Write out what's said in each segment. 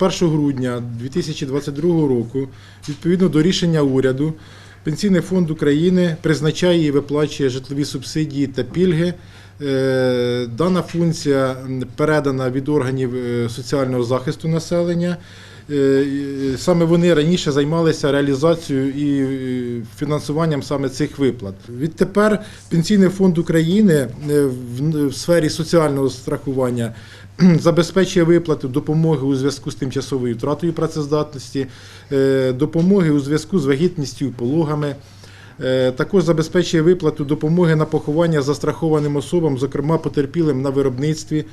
з 1 грудня 2022 року, відповідно до рішення уряду, Пенсійний фонд України призначає і виплачує житлові субсидії та пільги. Е, Дана функція передана від органів е, соціального захисту населення. Е, і Саме вони раніше займалися реалізацією і е, фінансуванням саме цих виплат. Відтепер Пенсійний фонд України е, в- сфері соціального страхування забезпечує виплату допомоги у зв'язку з тимчасовою втратою працездатності, е, допомоги у зв'язку з вагітністю і пологами. Е, Також забезпечує виплату допомоги на поховання застрахованим особам, зокрема потерпілим на виробництві,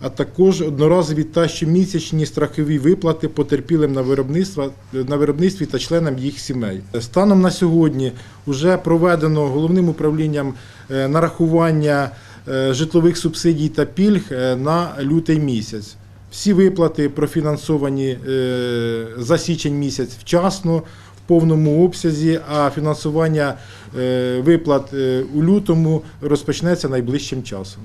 а також одноразові та щомісячні страхові виплати потерпілим на виробництва на виробництві та членам їх сімей. Станом на сьогодні вже проведено головним управлінням е, нарахування е, житлових субсидій та пільг е, на лютий місяць. Всі виплати профінансовані за січень місяць вчасно, в повному обсязі, а фінансування виплат у лютому розпочнеться найближчим часом.